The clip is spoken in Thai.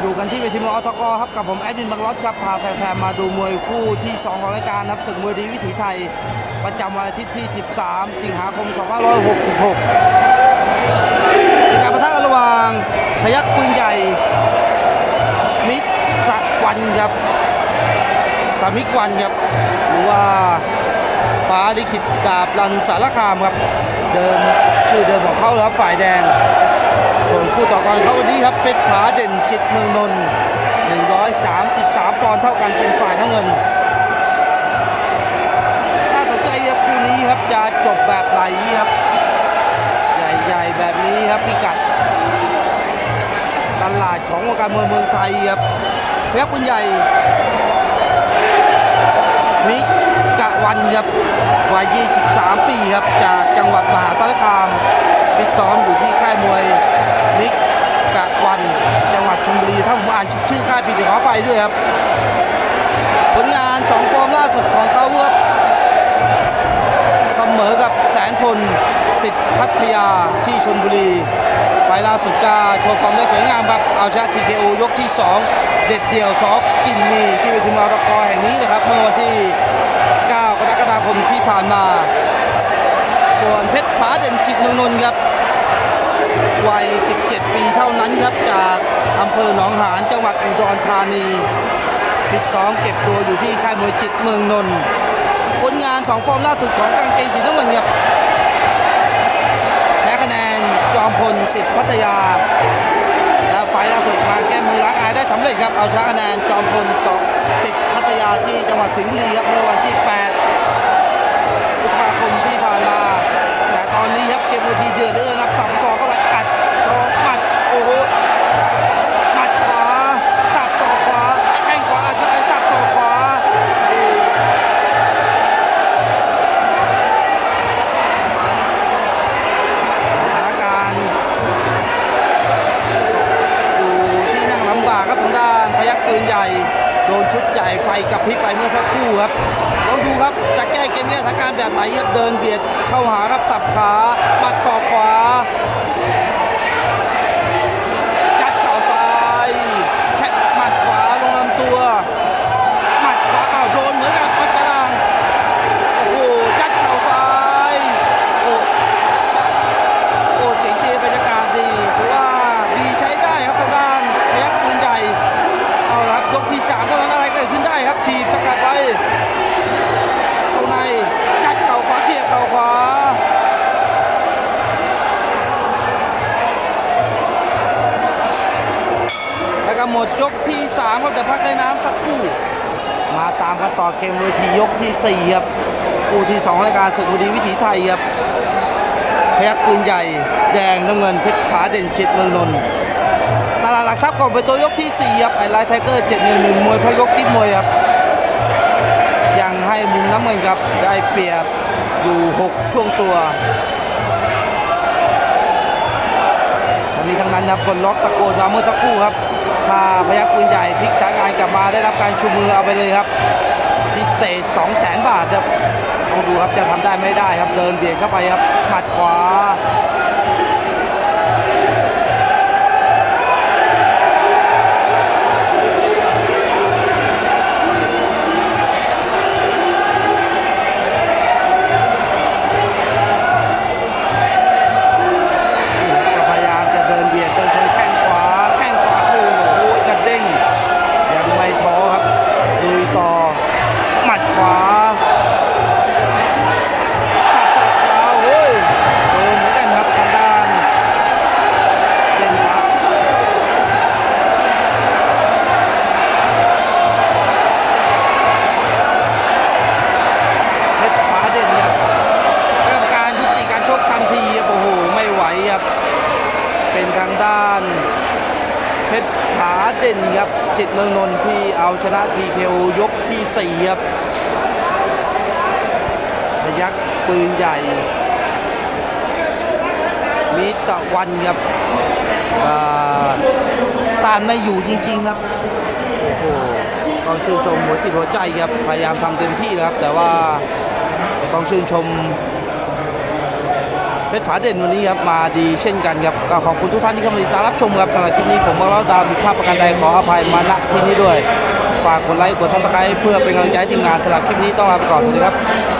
อยู่กันที่เวทีมวยอตกครับกับผมแอดมินบางรถครับพาแฟนๆมาดูมวยคู่ที่ 2 ของรายการนะครับศึกมวยดีวิถีไทย ประจำวันอาทิตย์ที่ 13 สิงหาคม 2566เป็นการประทะระหว่างพยักปืนใหญ่ มิตรวันครับสามิกวันครับหรือว่าฟ้าลิขิตดาบรันสารคามครับ เดิมชื่อเดิมของเขาเลยครับฝ่ายแดง คู่ต่อกรเขาวันนี้ครับเพชรผาเด่นจิตเมืองนนท์133ปอนด์เท่ากันเป็นฝ่ายน้ำเงิน น่าสนใจครับคู่นี้ครับจะจบแบบไหนครับ ใหญ่ๆแบบนี้ครับพิกัด ตลาดของวงการมวยเมืองไทยครับพยักปืนใหญ่มิกะวันครับวัย 23 ปีครับ จากจังหวัดมหาสารคามฟิตซ้อมอยู่ที่ค่ายมวย ด้วยครับ ผลงานสองฟอร์มล่าสุดของเขาครับเสมอกับแสนพลสิทธิ์พัทยาที่ชลบุรี ไฟล์ล่าสุดก็โชว์ฟอร์มได้สวยงามครับ เอาชนะ TKO ยกที่ 2 เด็ดเดี่ยวซอกกินมีที่เวทีมรกแห่งนี้นะครับ เมื่อวันที่ 9 กรกฎาคมที่ผ่านมา ส่วนเพชรผาเด่นจิตเมืองนนท์ครับวัย 17 ปีเท่านั้นครับจาก อำเภอหนองหานจังหวัดอุดรธานีฟิตซ้อมเก็บตัวอยู่ที่ค่ายมวยจิตเมืองนนท์ผลงานของฟอร์มล่าสุดของกางเกงสีน้ำเงินครับแพ้คะแนนจอมพลสิทธิ์พัทยา และไฟล์ล่าสุดมาแก้มือล้างอายได้สำเร็จครับเอาชนะคะแนนจอมพลสองสิทธิ์พัทยาที่จังหวัดสิงห์บุรีครับเมื่อวันที่8พฤษภาคมที่ผ่านมา ใหญ่โดนชุดใหญ่ไฟกับพริบไปเมื่อสักครู่ครับลองดูครับจะแก้เกมนี้สถานการณ์แบบไหนครับเดินเบียดเข้าหาครับสับขาปัดศอก มดยกที่สามครับเดี๋ยวพักให้น้ำสักครู่ มาตามกันต่อเกมเวทียกที่สี่ครับคู่ที่สองรายการศึกบุรีวิถีไทยครับพยักปืนใหญ่แดงน้ำเงินเพชรผาเด่นจิตเมืองนนท์ตลาดหลักทรัพย์ก่อนไปตัวยกที่4ครับไอไลท์ไทเกอร์711มวยพยกทิพมวยครับยังให้มุมน้ำเงินครับได้เปรียบอยู่ 6 ช่วงตัวทั้งนี้ทั้งนั้นครับกดล็อกตะโกนมาเมื่อสักครู่ครับ พาพยักปืนใหญ่พลิกสถานกานกลับมาได้รับการชูมือเอาไปเลยครับ พิเศษ2 0 0แสนบาทครับต้องดูครับจะทำได้ไม่ได้ครับเดินเบียดเข้าไปครับหมัดขวา เพชรผาเด่นครับจิตเมืองนนท์ที่เอาชนะ TKO ยกที่4ครับพยักปืนใหญ่ มีตะวันครับตานไม่อยู่จริง ๆครับโอ้โหต้องชื่นชมหัวจิตหัวใจครับพยายามทำเต็มที่นะครับ แต่ว่าต้องชื่นชม เพชรผาเด่นวันนี้ครับมาดีเช่นกันครับก็ขอบคุณทุกท่านที่เข้ามาติดตามรับชมครับสำหรับคลิปนี้ผมมาเล่าดาวผิดพลาพประการใดขออภัยมาณที่นี้ด้วย ฝากกดไลค์กดซับสไครต์เพื่อเป็นกำลังใจให้ทีมงานสำหรับคลิปนี้ต้องลาไปก่อนสวัสดีครับ